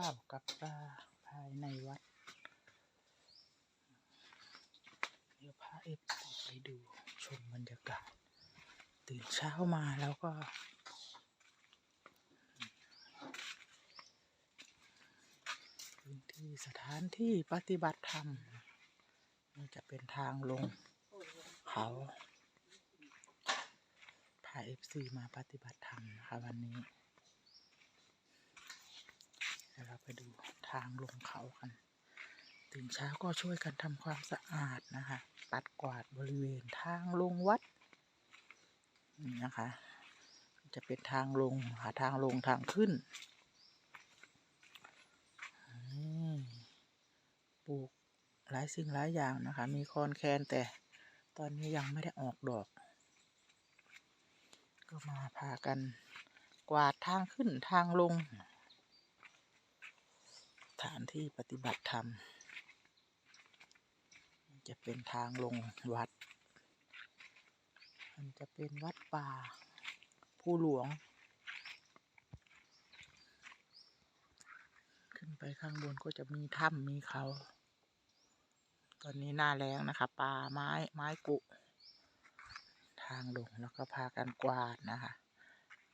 ข้าวกับปลาภายในวัด เดี๋ยวพาเอฟไปดูชมบรรยากาศ ตื่นเช้ามาแล้วก็พื้นที่สถานที่ปฏิบัติธรรมนี่จะเป็นทางลงเขาพาเอฟซีมาปฏิบัติธรรมนะคะวันนี้ ดี๋ยวเราไปดูทางลงเขากัน ตื่นเช้าก็ช่วยกันทำความสะอาดนะคะ ปัดกวาดบริเวณทางลงวัดนี่นะคะ จะเป็นทางลงหาทางลงทางขึ้นปลูกหลายสิ่งหลายอย่างนะคะ มีคอนแคนแต่ตอนนี้ยังไม่ได้ออกดอก ก็มาพากันกวาดทางขึ้นทางลง ถานที่ปฏิบัติธรรม จะเป็นทางลงวัด มันจะเป็นวัดป่า ผู้หลวง ขึ้นไปข้างบนก็จะมีถ้ำมีเขา ตอนนี้หน้าแรงนะคะป่าไม้ไม้กุ ทางลงแล้วก็พากันกวาดนะคะ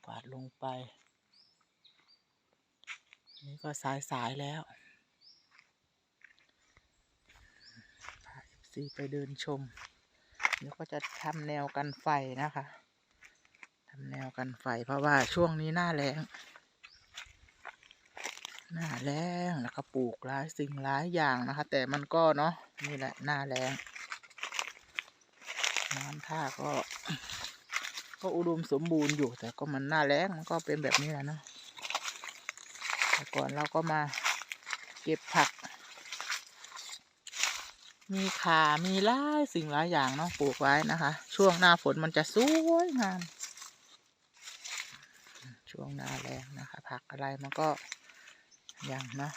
กวาดลงไป นี่ก็สายสายแล้วพาเอฟซีไปเดินชม เดี๋ยวก็จะทำแนวกันไฟนะคะทำแนวกันไฟเพราะว่าช่วงนี้หน้าแรงหน้าแรงแล้วก็ปลูกหลายสิ่งหลายอย่างนะคะ แต่มันก็เนาะนี่แหละหน้าแรงน้ำท่าก็ ก็อุดมสมบูรณ์อยู่แต่ก็มันหน้าแรงมันก็เป็นแบบนี้แหละเนาะ ก่อนเราก็มาเก็บผัก มีขามีหลายสิ่งหลายอย่างเนาะปลูกไว้นะคะ ช่วงหน้าฝนมันจะสวยงาม ช่วงหน้าแรงนะคะ ผักอะไรมันก็อย่างนะ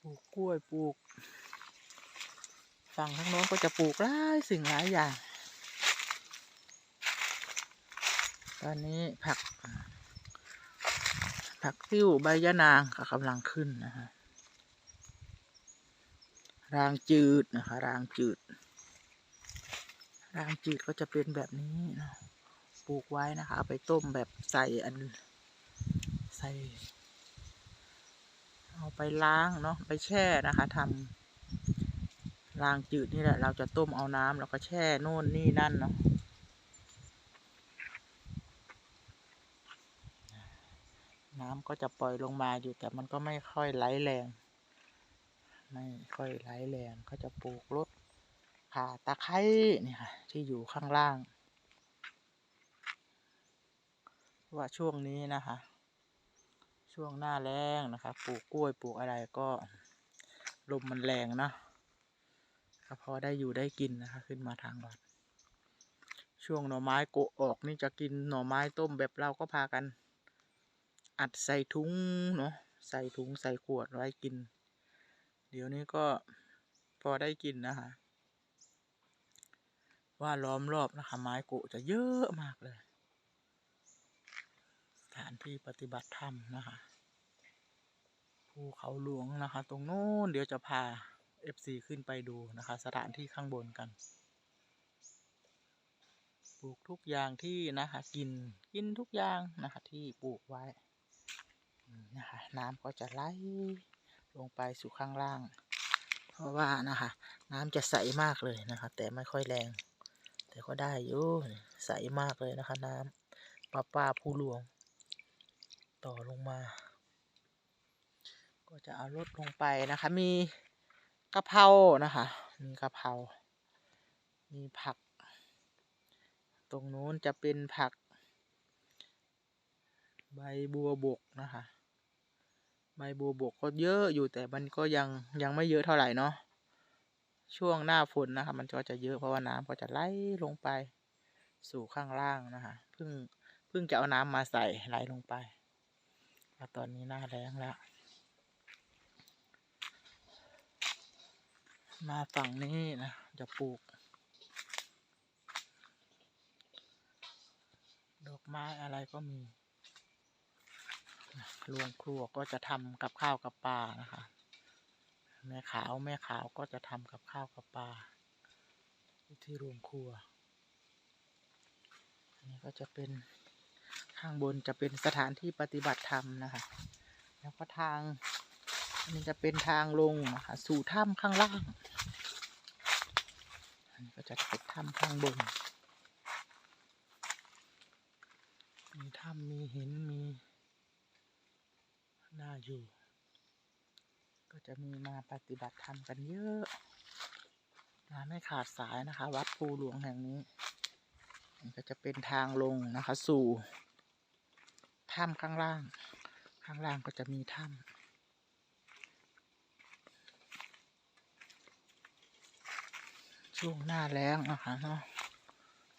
ปลูกกล้วยปลูก ฝั่งทางโน้นก็จะปลูกหลายสิ่งหลายอย่าง ตอนนี้ผัก ผักติ้วใบยะนางก็กำลังขึ้นนะคะรางจืดนะคะ รางจืด รางจืดก็จะเป็นแบบนี้นะปลูกไว้นะคะเอาไปต้มแบบใส่อันใส่ เอาไปล้างเนาะไปแช่นะคะทำรางจืดนี่แหละ เราจะต้มเอาน้ำแล้วก็แช่โน่นนี่นั่นเนาะ น้ำก็จะปล่อยลงมาอยู่แต่มันก็ไม่ค่อยไหลแรง ไม่ค่อยไหลแรงก็จะปลูกรดข่าตะไคร้เนี่ยค่ะที่อยู่ข้างล่าง ว่าช่วงนี้นะคะ ช่วงหน้าแรงนะคะปลูกกล้วยปลูกอะไรก็ลมมันแรงเนะก็พอได้อยู่ได้กินนะคะ ขึ้นมาทางวัดช่วงหน่อไม้โกะออกนี่จะกินหน่อไม้ต้มแบบเราก็พากัน อัดใส่ถุงเนาะใส่ถุงใส่ขวดไว้กิน เดี๋ยวนี้ก็พอได้กินนะคะ ว่าล้อมรอบนะคะ ไม้โกะจะเยอะมากเลย สถานที่ปฏิบัติธรรมนะคะภูเขาหลวงนะคะ ตรงโน้นเดี๋ยวจะพา FC ขึ้นไปดูนะคะ สถานที่ข้างบนกันปลูกทุกอย่างที่นะคะ กินกินทุกอย่างนะคะ ที่ปลูกไว้ นะคะน้ำก็จะไหลลงไปสู่ข้างล่าง เพราะว่านะคะน้ำจะใสมากเลยนะคะ แต่ไม่ค่อยแรง แต่ก็ได้อยู่ใสมากเลยนะคะ น้ำป้าป้าผู้หลวง ต่อลงมา ก็จะเอารถลงไปนะคะ มีกะเพรานะคะ มีกะเพรา มีผัก ตรงนู้นจะเป็นผัก ใบบัวบกนะคะ ใบบัวบกก็เยอะอยู่แต่มันก็ยังยังไม่เยอะเท่าไหร่เนาะช่วงหน้าฝนนะคะมันก็จะเยอะเพราะว่าน้ำก็จะไหลลงไปสู่ข้างล่างนะคะเพิ่งเพิ่งจะเอาน้ำมาใส่ไหลลงไปตอนนี้หน้าแรงแล้วมาฝั่งนี้นะจะปลูก ดอกไม้อะไรก็มี นะโรงครัวก็จะทำกับข้าวกับปลานะคะ แม่ขาวแม่ขาวก็จะทำกับข้าวกับปลาที่โรงครัว อันนี้ก็จะเป็นข้างบนจะเป็นสถานที่ปฏิบัติธรรมนะคะ แล้วก็ทางอันนี้จะเป็นทางลงนะคะสู่ถ้ำข้างล่าง อันนี้ก็จะเป็นถ้ำข้างบน มีถ้ำมีหินมี น่าอยู่ ก็จะมีมาปฏิบัติธรรมกันเยอะมาไม่ขาดสายนะคะ วัดภูหลวงแห่งนี้ มันก็จะเป็นทางลงนะคะ สู่ถ้ำข้างล่าง ข้างล่างก็จะมีถ้ำช่วงหน้าแล้งนะคะเนาะ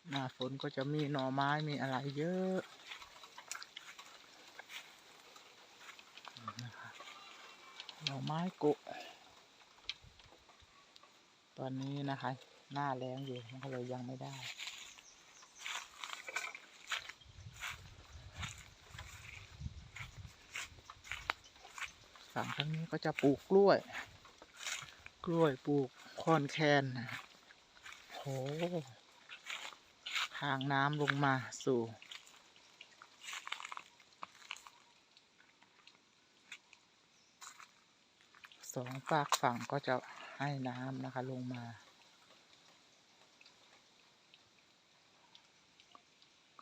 หน้าฝนก็จะมีหน่อไม้มีอะไรเยอะนะคะ หน่อไม้กะตอนนี้นะคะ หน้าแล้งอยู่มันก็เลยยังไม่ได้ ฝั่งทางนี้ก็จะปลูกกล้วย กล้วยปลูกคอนแคนนะโหทางน้ำลงมาสู่ สองฝากฝั่งก็จะให้น้ำนะคะลงมา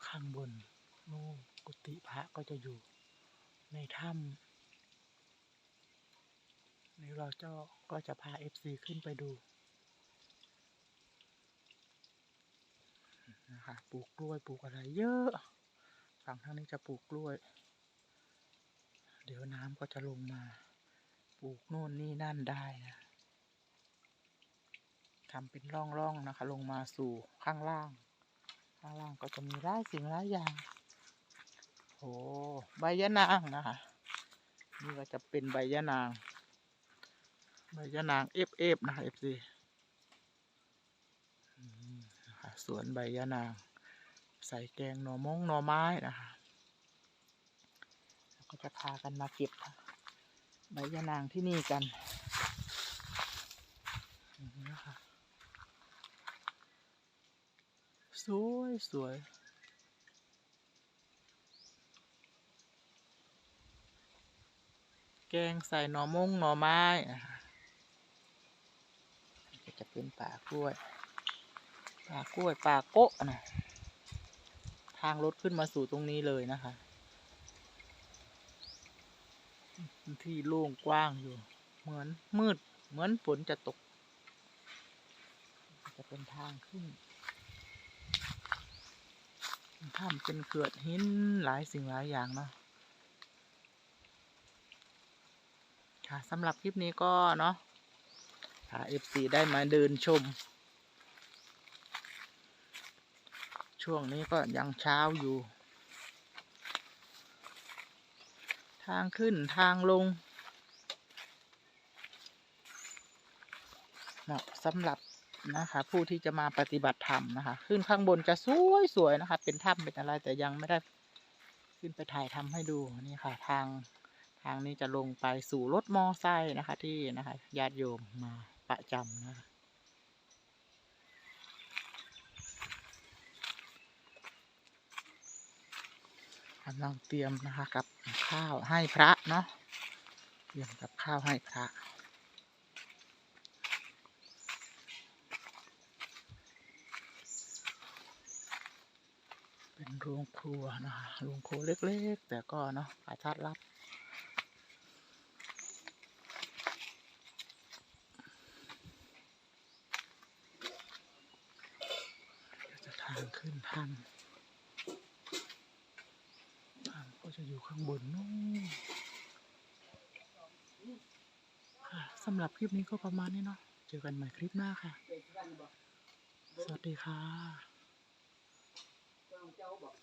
ข้างบนนู่นกุฏิพระก็จะอยู่ในถ้ำนี่เราเจ้าก็จะพาเอฟซีขึ้นไปดูนะคะปลูกกล้วยปลูกอะไรเยอะ ฝั่งทางนี้จะปลูกกล้วย เดี๋ยวน้ำก็จะลงมา ปลูกโน่นนี่นั่นได้นะทำเป็นร่องๆนะคะ ลงมาสู่ข้างล่าง ข้างล่างก็จะมีหลายสิ่งหลายอย่างโอ้ใบยะนางนะคะนี่ก็จะเป็นใบยะนาง ใบยะนางเอฟเอฟนะคะเอฟซีสวนใบยะนาง ใส่แกงหน่อมงหน่อไม้นะคะก็จะพากันมาเก็บ ใบยะนางที่นี่กันนะคะสวยสวยแกงใส่หน่อมงหน่อไม้นะคะก็จะเป็นป่ากล้วย ป่ากล้วยป่าโกะนะทางรถขึ้นมาสู่ตรงนี้เลยนะคะ ที่โล่งกว้างอยู่ เหมือนมืด เหมือนฝนจะตก จะเป็นทางขึ้นถ้ำเป็นเขื่อนหินหลายสิ่งหลายอย่างเนาะค่ะสำหรับคลิปนี้ก็เนาะพา FC ได้มาเดินชม ช่วงนี้ก็ยังเช้าอยู่ ทางขึ้นทางลง เหมาะสำหรับนะคะ ผู้ที่จะมาปฏิบัติธรรมนะคะ ขึ้นข้างบนจะสวยสวยๆนะคะ เป็นถ้ำเป็นอะไรแต่ยังไม่ได้ขึ้นไปถ่ายทำให้ดูนี่ค่ะ ทางทางนี้จะลงไปสู่รถมอไซค์นะคะ ที่นะคะญาติโยมมาประจำนะคะ กำลังเตรียมนะคะกับข้าวให้พระเนาะเตรียมกับข้าวให้พระเป็นโรงครัวนะคะโรงครัวเล็กๆ แต่ก็เนาะอาชาติรับจะทางขึ้นทางทางก็ จะอยู่ข้างบนนู่นค่ะสำหรับคลิปนี้ก็ประมาณนี้เนาะ เจอกันใหม่คลิปหน้าค่ะ สวัสดีค่ะ